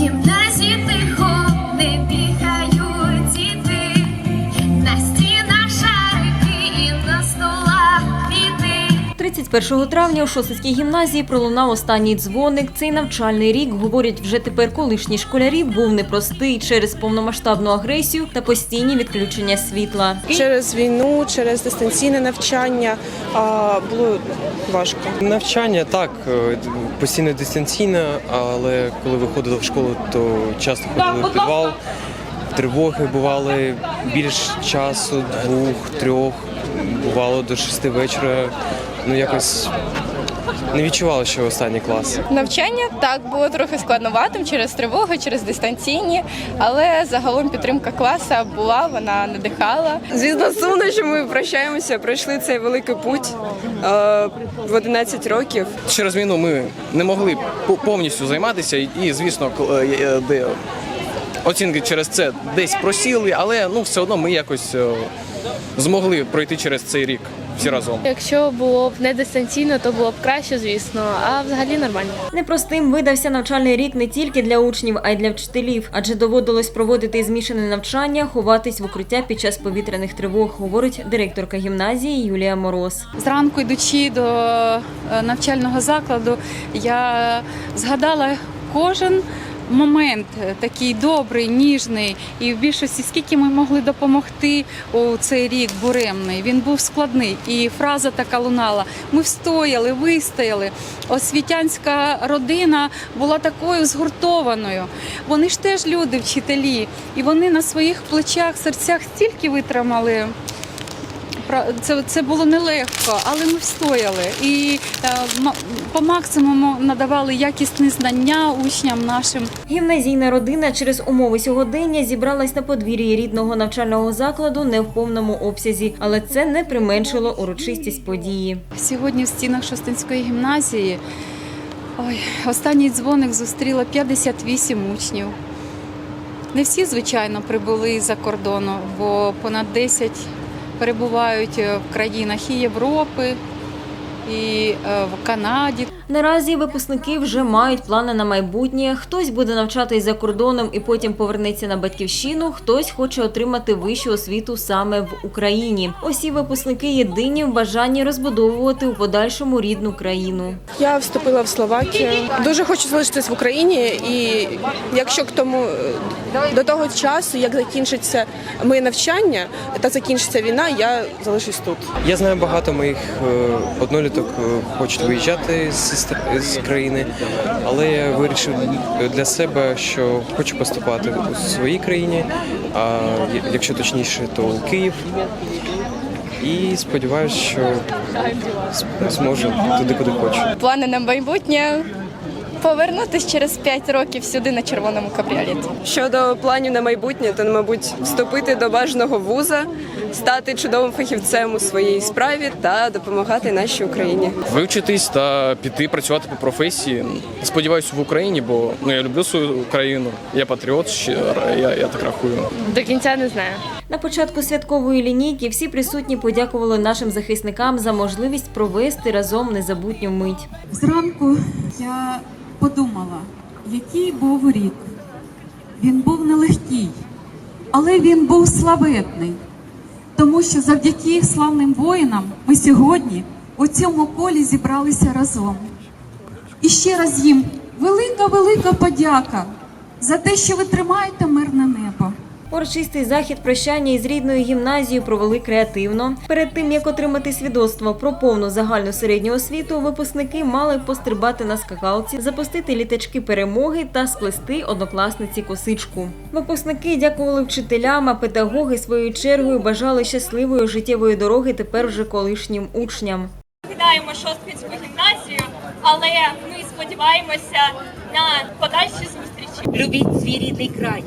гімназії тихо 31 травня у Шосицькій гімназії пролунав останній дзвоник. Цей навчальний рік, говорять вже тепер колишні школярі, був непростий через повномасштабну агресію та постійні відключення світла. Через війну, через дистанційне навчання а, було важко. Навчання так, е, постійно дистанційне, але коли виходили в школу, то часто ходили в підвал. Тривоги бували більш часу, двох, трьох, бувало до шести вечора. Ну якось не відчували, що останній клас. Навчання так було трохи складноватим через тривогу, через дистанційні, але загалом підтримка класу була, вона надихала. Звісно, сумно, що ми прощаємося, пройшли цей великий путь е, в 11 років. Через війну ми не могли по- повністю займатися, і, звісно, кл- е, е, де оцінки через це десь просіли, але ну все одно ми якось е, змогли пройти через цей рік всі разом. Якщо було б не дистанційно, то було б краще, звісно, а взагалі нормально. Непростим видався навчальний рік не тільки для учнів, а й для вчителів, адже доводилось проводити змішане навчання, ховатись в укриття під час повітряних тривог, говорить директорка гімназії Юлія Мороз. Зранку йдучи до е, навчального закладу, я згадала кожен момент е, такий добрий, ніжний, і в більшості скільки ми могли допомогти у цей рік буремний. Він був складний, і фраза така лунала: ми встояли, вистояли. Освітянська родина була такою згуртованою. Вони ж теж люди, вчителі, і вони на своїх плечах, серцях стільки витримали. Це, це було нелегко, але ми встояли і е, по максимуму надавали якісні знання учням нашим. Гімназійна родина через умови сьогодення зібралась на подвір'ї рідного навчального закладу не в повному обсязі, але це не применшило урочистість події. Сьогодні в стінах Шостинської гімназії ой, останній дзвоник зустріла 58 учнів. Не всі, звичайно, прибули з-за кордону, бо понад 10 перебувають е, в країнах і Європи, і е, в Канаді. Наразі випускники вже мають плани на майбутнє. Хтось буде навчатись за кордоном і потім повернеться на батьківщину. Хтось хоче отримати вищу освіту саме в Україні. Усі випускники єдині в бажанні розбудовувати у подальшому рідну країну. Я вступила в Словакію. Дуже хочу залишитись в Україні, і якщо к тому до того часу, як закінчиться моє навчання та закінчиться війна, я залишусь тут. Я знаю багато моїх е, одноліток е, хочуть виїжджати з, з країни, але я вирішив для себе, що хочу поступати у своїй країні, а якщо точніше, то у Київ. І сподіваюся, що зможу туди, куди хочу. Плани на майбутнє повернутися через 5 років сюди на червоному кабріолеті. Щодо планів на майбутнє, то мабуть вступити до бажаного вуза, стати чудовим фахівцем у своїй справі та допомагати нашій Україні. Вивчитись та піти працювати по професії. Сподіваюся, в Україні, бо ну я люблю свою країну. Я патріот, ще я, я так рахую. До кінця не знаю. На початку святкової лінійки всі присутні подякували нашим захисникам за можливість провести разом незабутню мить. Зранку я подумала, який був рік. Він був нелегкий, але він був славетний, тому що завдяки славним воїнам ми сьогодні у цьому полі зібралися разом. І ще раз їм велика, велика подяка за те, що ви тримаєте мирне небо. Урочистий захід прощання із рідною гімназією провели креативно. Перед тим як отримати свідоцтво про повну загальну середню освіту, випускники мали пострибати на скакалці, запустити літачки перемоги та сплести однокласниці косичку. Випускники дякували вчителям, а педагоги своєю чергою бажали щасливої життєвої дороги тепер вже колишнім учням. Кидаємо Шосткинську гімназію, але ми сподіваємося на подальші зустрічі. Любіть свій рідний край,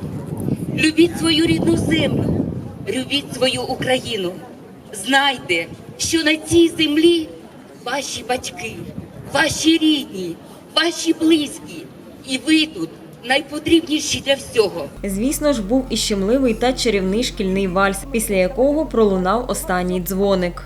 любіть свою рідну землю, любіть свою Україну. Знайте, що на цій землі ваші батьки, ваші рідні, ваші близькі, і ви тут найпотрібніші для всього. Звісно ж, був і щемливий та чарівний шкільний вальс, після якого пролунав останній дзвоник.